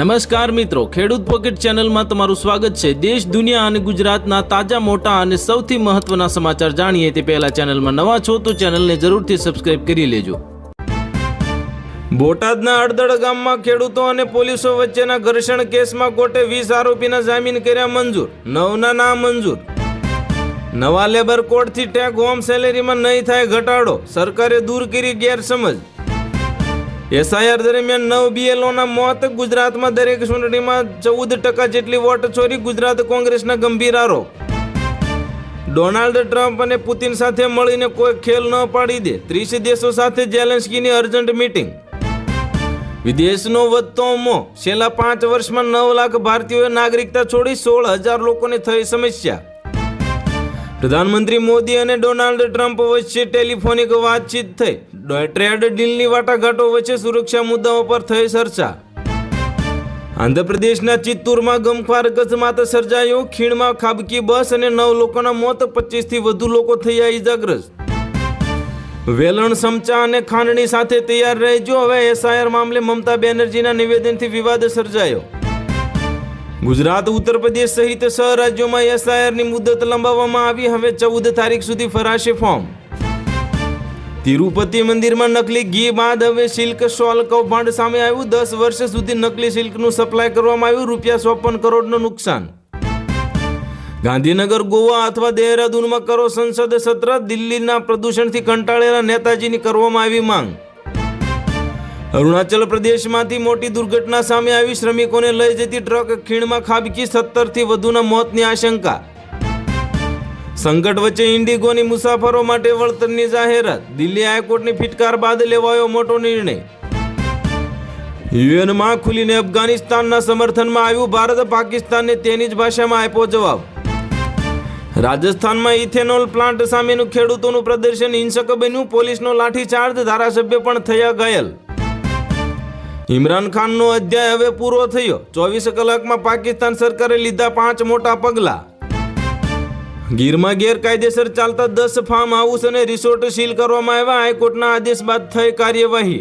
નમસ્કાર મિત્રો, ખેડૂત પોકેટ ચેનલમાં તમારું સ્વાગત છે. દેશ, દુનિયા અને ગુજરાતના તાજા, મોટા અને સૌથી મહત્વના સમાચાર જાણીએ તે પહેલા ચેનલમાં નવા છો તો ચેનલને જરૂરથી સબસ્ક્રાઇબ કરી લેજો. બોટાદના અડદળ ગામમાં ખેડૂતો અને પોલીસો વચ્ચેના ઘર્ષણ કેસમાં કોર્ટે વીસ આરોપીના જામીન કર્યા મંજૂર. નવના ના મંજૂર. નવા લેબર કોડથી ટેક હોમ સેલેરીમાં નહીં થાય ઘટાડો. સરકારે દૂર કરી ગેરસમજ. એસઆઈઆર દરમિયાન નવ બીએલઓના મોત, ગુજરાતમાં દરેક ચૂંટણીમાં ચૌદ ટકા જેટલી વોટ ચોરી ગુજરાત કોંગ્રેસના ગંભીર આરોપ. ડોનાલ્ડ ટ્રમ્પ અને પુતિન સાથે મળીને કોઈ ખેલ ન પાડી દે, ત્રીસ દેશો સાથે જેલેન્સ્કીની અર્જન્ટ મીટિંગ. વિદેશનો વધતો મો, છેલ્લા પાંચ વર્ષમાં નવ લાખ ભારતીયોએ નાગરિકતા છોડી સોળ હજાર લોકોને થઈ સમસ્યા. પ્રધાનમંત્રી મોદી અને ડોનાલ્ડ ટ્રમ્પ વચ્ચે ટેલિફોનિક વાતચીત થઈ. ટ્રેડ ડીલની વાટાઘાટો વચ્ચે સુરક્ષા મુદ્દાઓ પર થઈ ચર્ચા. આંધ્રપ્રદેશના ચિત્તૂરમાં ગમખ્વાર અકસ્માત સર્જાયો. ખીણમાં ખાબકી બસ અને નવ લોકોના મોત પચીસથી વધુ લોકો થયા ઇજાગ્રસ્ત વેલણ, સમચા અને ખાંડણી સાથે તૈયાર રહેજો. હવે એસઆઈઆર મામલે મમતા બેનર્જીના નિવેદનથી વિવાદ સર્જાયો. ગુજરાત ઉત્તર પ્રદેશ સહિત છ રાજ્યોમાં એસઆઈઆરની મુદત લંબાવવામાં આવી. હવે ચૌદ તારીખ સુધી ફરાશે ફોર્મ. તિરુપતિ મંદિરમાં નકલી ઘી બાદ હવે સિલ્ક, શોલ, કૌભાંડ સામે આવ્યું. દસ વર્ષ સુધી નકલી સિલ્કનું સપ્લાય કરવામાં આવ્યું. રૂપિયા ચોપન કરોડનું નુકસાન. ગાંધીનગર, ગોવા અથવા દેહરાદૂનમાં કરો સંસદ સત્ર. દિલ્હીના પ્રદૂષણથી કંટાળેલા નેતાજીની કરવામાં આવી માંગ. અરુણાચલ પ્રદેશમાંથી મોટી દુર્ઘટના સામે આવી. શ્રમિકોને લઈ જતી ટ્રક ખીણમાં ખાબકી. સત્તરથી વધુના મોતની આશંકા. સંકટ વચ્ચે ઇન્ડિગોની મુસાફરો માટે વળતરની જાહેરાત. દિલ્હી હાઈકોર્ટની ફિટકાર બાદ લેવાયો મોટો નિર્ણય. યુએનમાં ખુલીને અફઘાનિસ્તાનના સમર્થનમાં આવ્યું ભારત, પાકિસ્તાનને તેની જ ભાષામાં આપ્યો જવાબ. રાજસ્થાનમાં ઇથેનોલ પ્લાન્ટ સામેનું ખેડૂતોનું પ્રદર્શન હિંસક બન્યું. પોલીસનો લાઠીચાર્જ ધારાસભ્ય પણ થયા ઘાયલ. ઇમરાન ખાનનો અધ્યાય હવે પૂરો થયો. ચોવીસ કલાકમાં પાકિસ્તાન સરકારે લીધા પાંચ મોટા પગલાં. ગીરમાં ગેરકાયદેસર ચાલતા દસ ફાર્મ હાઉસ અને રિસોર્ટ સીલ કરવામાં આવ્યા. હાઈકોર્ટના આદેશ બાદ થઈ કાર્યવાહી.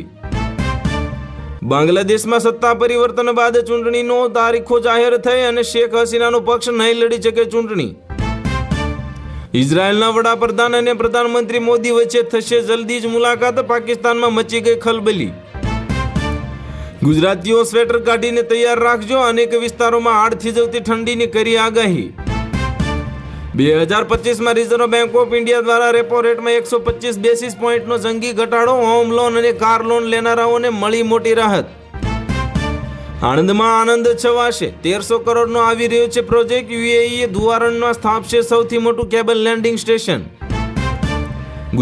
બાંગ્લાદેશમાં સત્તા પરિવર્તન બાદ ચૂંટણીનો તારીખો જાહેર થઈ અને શેખ હસીનાનો પક્ષ નહીં લડી શકે ચૂંટણી. ઇઝરાયલના વડાપ્રધાન અને પ્રધાનમંત્રી મોદી વચ્ચે થશે જલ્દી જ મુલાકાત. પાકિસ્તાનમાં મચી ગઈ ખલબલી. ગુજરાતીઓ સ્વેટર કાઢીને તૈયાર રાખજો. અનેક વિસ્તારોમાં આડથી જવતી ઠંડીની કરી આગાહી. બે હજાર પચીસમાં રિઝર્વ બેંક ઓફ ઇન્ડિયા દ્વારા રેપો રેટમાં એકસો પચીસ બેસીસ પોઈન્ટનો જંગી ઘટાડો, હોમ લોન અને કાર લોન લેનારાઓને મળી મોટી રાહત. આણંદમાં આનંદ છવાશે. તેરસો કરોડનો આવી રહ્યો છે પ્રોજેક્ટ. યુએઈએ ધુવારણમાં સ્થાપશે સૌથી મોટું કેબલ લેન્ડિંગ સ્ટેશન.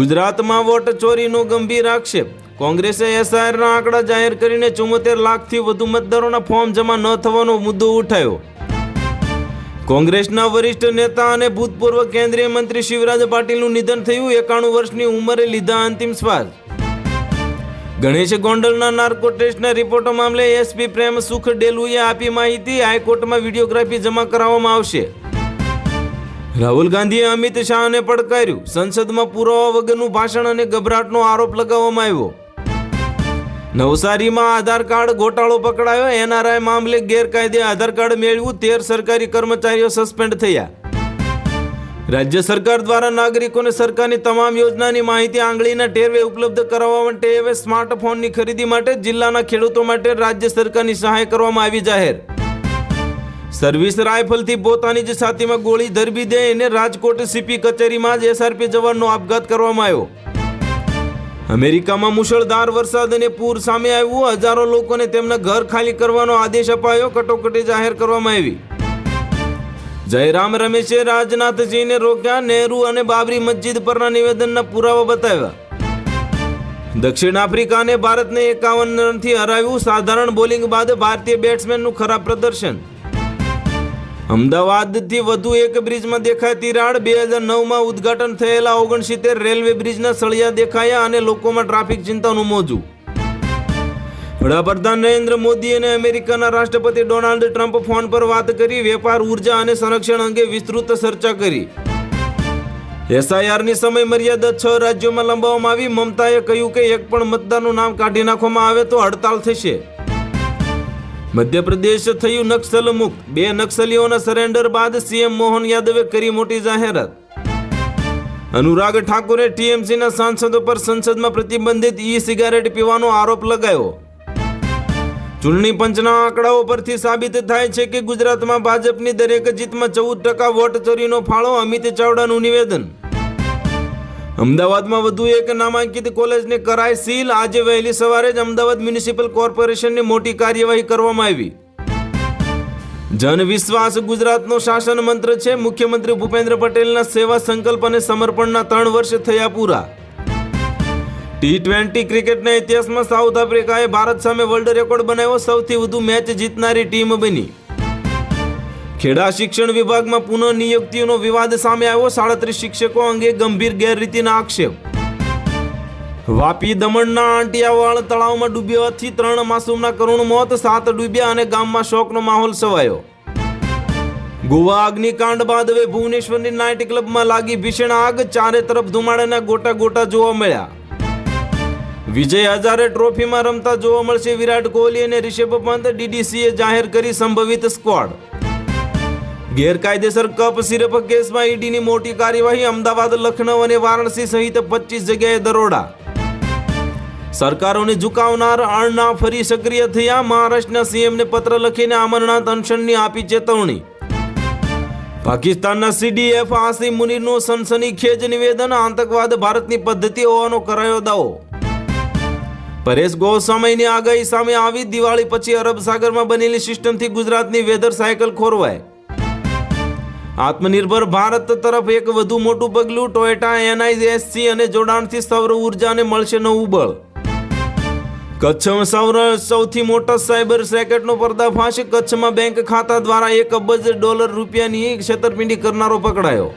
ગુજરાતમાં વોટ ચોરીનો ગંભીર આક્ષેપ. કોંગ્રેસે એસઆઈઆરના આંકડા જાહેર કરીને ચુમ્મોતેર લાખથી વધુ મતદારોના ફોર્મ જમા ન થવાનો મુદ્દો ઉઠાવ્યો કોંગ્રેસના વરિષ્ઠ નેતા અને ભૂતપૂર્વ કેન્દ્રીય મંત્રી શિવરાજ પાટીલનું નિધન થયું એકાણું વર્ષની ઉંમરે લીધા અંતિમ શ્વાસ. ગણેશ ગોંડલના નાર્કો ટેસ્ટના રિપોર્ટો મામલે એસપી પ્રેમ સુખ ડેલુએ આપી માહિતી. હાઈકોર્ટમાં વિડીયોગ્રાફી જમા કરાવવામાં આવશે. રાહુલ ગાંધીએ અમિત શાહને પડકાર્યું. સંસદમાં પુરાવા વગરનું ભાષણ અને ગભરાટનો આરોપ લગાવવામાં આવ્યો. નવસારીમાં આધાર કાર્ડ ગોટાળો પકડાયો. એનઆરઆઈ મામલે ગેરકાયદે આધાર કાર્ડ મેળવ્યું. તેર સરકારી કર્મચારીઓ સસ્પેન્ડ થયા. રાજ્ય સરકાર દ્વારા નાગરિકોને સરકારની તમામ યોજનાની માહિતી આંગળીના ટેરવે ઉપલબ્ધ કરાવવા માટે હવે સ્માર્ટફોનની ખરીદી માટે જિલ્લાના ખેડૂતો માટે રાજ્ય સરકારની સહાય કરવામાં આવી જાહેર. સર્વિસ રાઇફલથી પોતાની જ છાતીમાં ગોળી ધરબી દે એને રાજકોટ સીપી કચેરીમાં જ એસઆરપી જવાનનો આપઘાત કરવામાં આવ્યો. અમેરિકામાં મુશળધાર વરસાદ અને પૂર સામે આવ્યું. હજારો લોકોને તેમના ઘર ખાલી કરવાનો આદેશ અપાયો. કટોકટી જાહેર કરવામાં આવી. જયરામ રમેશે રાજનાથજીને રોક્યા. નહેરુ અને બાબરી મસ્જિદ પરના નિવેદનના પુરાવા બતાવ્યા. દક્ષિણ આફ્રિકાને ભારતને એકાવન રનથી હરાવ્યું. સાધારણ બોલિંગ બાદ ભારતીય બેટ્સમેનનું ખરાબ પ્રદર્શન. અમદાવાદથી વધુ એક બ્રિજમાં દેખાય તિરાડ. બે હજાર નવમાં ઉદ્ઘાટન થયેલા ઓગણસિત્તેર રેલવે બ્રિજના સળિયા દેખાયા અને લોકોમાં ટ્રાફિક ચિંતાનું મોજું. વડાપ્રધાન નરેન્દ્ર મોદી અને અમેરિકાના રાષ્ટ્રપતિ ડોનાલ્ડ ટ્રમ્પ ફોન પર વાત કરી, વેપાર, ઊર્જા અને સંરક્ષણ અંગે વિસ્તૃત ચર્ચા કરી. એસઆઈઆરની સમય મર્યાદા છ રાજ્યોમાં લંબાવવામાં આવી. મમતાએ કહ્યું કે એક પણ મતદારનું નામ કાઢી નાખવામાં આવે તો હડતાલ થશે. મધ્યપ્રદેશ થયું નક્સલ મુક્ત બે નક્સલીઓના સરેન્ડર બાદ સીએમ મોહન યાદવે કરી મોટી જાહેરાત. અનુરાગ ઠાકુરે ટીએમસીના સાંસદો પર સંસદમાં પ્રતિબંધિત ઈ સિગારેટ પીવાનો આરોપ લગાવ્યો. ચૂંટણી પંચના આંકડાઓ પરથી સાબિત થાય છે કે ગુજરાતમાં ભાજપની દરેક જીતમાં ચૌદ ટકા વોટ ચોરીનો ફાળો અમિત ચાવડાનું નિવેદન. અમદાવાદમાં વધુ એક નામાંકિત કોલેજને કરાય સીલ. આજે વહેલી સવારે જ અમદાવાદ મ્યુનિસિપલ કોર્પોરેશનની મોટી કાર્યવાહી કરવામાં આવી. જન વિશ્વાસ ગુજરાતનો શાસન મંત્ર છે. મુખ્યમંત્રી ભૂપેન્દ્ર પટેલના સેવા સંકલ્પ અને સમર્પણના ત્રણ વર્ષ થયા પૂરા. ટી ટ્વેન્ટી ક્રિકેટના ઇતિહાસમાં સાઉથ આફ્રિકાએ ભારત સામે વર્લ્ડ રેકોર્ડ બનાવ્યો. સૌથી વધુ મેચ જીતનારી ટીમ બની. ખેડા શિક્ષણ વિભાગમાં પુનઃ નિયુક્તિઓનો વિવાદ સામે આવ્યો. સાડત્રીસ શિક્ષકો અંગે ગંભીર ગેરરીતિના આક્ષેપ. વાપી દમણના આંટિયાવાળ તળાવમાં ડૂબ્યાથી ત્રણ માસૂમના કરુણ મોત, સાત ડૂબ્યા અને ગામમાં શોકનો માહોલ છવાયો. ગોવા અગ્નિકાંડ બાદ હવે ભુવનેશ્વરની નાઇટ ક્લબમાં લાગી ભીષણ આગ. ચારે તરફ ધુમાડાના ગોટા ગોટા જોવા મળ્યા. વિજય હજારે ટ્રોફીમાં રમતા જોવા મળશે વિરાટ કોહલી અને રિષભ પંત. ડીડીસીએ જાહેર કરી સંભવિત સ્ક્વોડ ગેરકાયદેસર કપ સિરપ કેસમાં ઈડીની મોટી કાર્યવાહી અમદાવાદ, લખનઉ અને વારાણસી સહિત પચીસ જગ્યાએ દરોડા. સરકારોને ઝુકાવનાર અણના ફરી સક્રિય થયા. મહારાષ્ટ્રના સીએમને પત્ર લખીને અમરનાથ અનશનની આપી ચેતવણી. પાકિસ્તાનના સીડીએફ આસિમ મુનીરનું સનસનીખેજ નિવેદન. આતંકવાદ ભારતની પદ્ધતિ હોવાનો કરાયો દાવો. પરેશ ગોસ્વામીની આગાહી સામે આવી. દિવાળી પછી અરબ સાગરમાં બનેલી સિસ્ટમથી ગુજરાતની વેધર સાયકલ ખોરવાય. આત્મનિર્ભર ભારત તરફ એક વધુ મોટું પગલું ટોયોટા એનઆઈએસસી અને જોડાણથી સૌર ઉર્જાને મળશે નવું બળ. કચ્છમાં સૌર સૌથી મોટા સાયબર સેકેટનો પર્દાફાશ કચ્છમાં બેંક ખાતા દ્વારા એક અબજ ડોલર રૂપિયાની છેતરપિંડી કરનારો પકડાયો.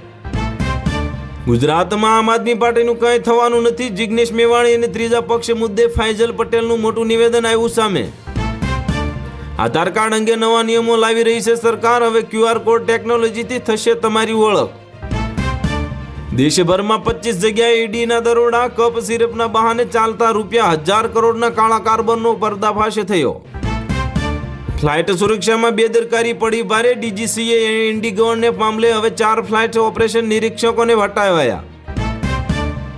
ગુજરાતમાં આમ આદમી પાર્ટીનું કંઈ થવાનું નથી. જિગ્નેશ મેવાણી અને ત્રીજા પક્ષ મુદ્દે ફાઇઝલ પટેલનું મોટું નિવેદન આવ્યું સામે. આધાર કાર્ડ અંગે નવા નિયમો લાવી રહી છે સરકાર. હવે ક્યુઆર કોડ ટેકનોલોજીથી થશે તમારી ઓળખ. દેશભરમાં પચીસ જગ્યાએ ઈડીના દરોડા, કપ સિરપના બહાને ચાલતા રૂપિયા હજાર કરોડના કાળા કાર્બનનો પર્દાફાશ થયો. ફ્લાઇટ સુરક્ષામાં બેદરકારી પડી ભારે ડીજીસીએ ઇન્ડિગોને મામલે હવે ચાર ફ્લાઇટ ઓપરેશન નિરીક્ષકોને હટાવાયા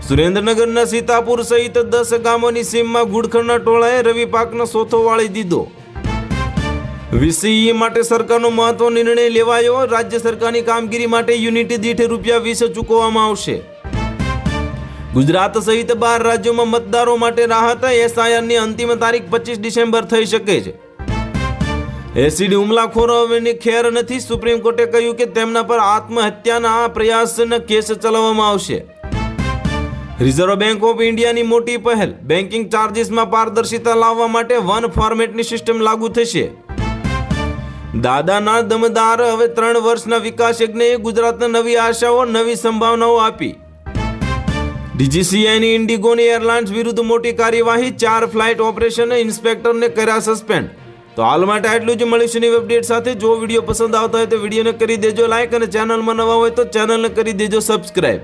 સુરેન્દ્રનગરના સીતાપુર સહિત દસ ગામોની સીમમાં ગુડખરના ટોળાએ રવિ પાકનો સોથો વાળી દીધો. વીસીઈ માટે સરકારનો મહત્વ નિર્ણય લેવાયો. રાજ્ય સરકારની કામગીરી માટે યુનિટ દીઠ રૂપિયા વીસ ચૂકવવામાં આવશે. ગુજરાત સહિત બાર રાજ્યોમાં મતદારો માટે રાહત એસઆઈઆરની અંતિમ તારીખ પચીસ ડિસેમ્બર થઈ શકે છે. એસિડ હુમલાખોરોની ખેર નથી. સુપ્રીમ કોર્ટે કહ્યું કે તેમના પર આત્મહત્યાના પ્રયાસના કેસ ચલાવવામાં આવશે. રિઝર્વ બેંક ઓફ ઇન્ડિયાની મોટી પહેલ. બેન્કિંગ ચાર્જિસમાં પારદર્શિતા લાવવા માટે વન ફોર્મેટની સિસ્ટમ લાગુ થશે. દાદાના દમદાર હવે ત્રણ વર્ષના વિકાસ યજ્ઞએ ગુજરાતને નવી આશાઓ, નવી સંભાવનાઓ આપી. ડીજીસીઆઈની ઇન્ડિગોની એરલાઇન્સ વિરુદ્ધ મોટી કાર્યવાહી, ચાર ફ્લાઇટ ઓપરેશન ઇન્સ્પેક્ટરને કર્યા સસ્પેન્ડ. તો હાલ માટે આટલું જ. મળીશું અપડેટ સાથે. જો વીડિયો પસંદ આવતો હોય તો વિડીયોને કરી દેજો લાઇક અને ચેનલમાં નવા હોય તો ચેનલને કરી દેજો સબસ્ક્રાઈબ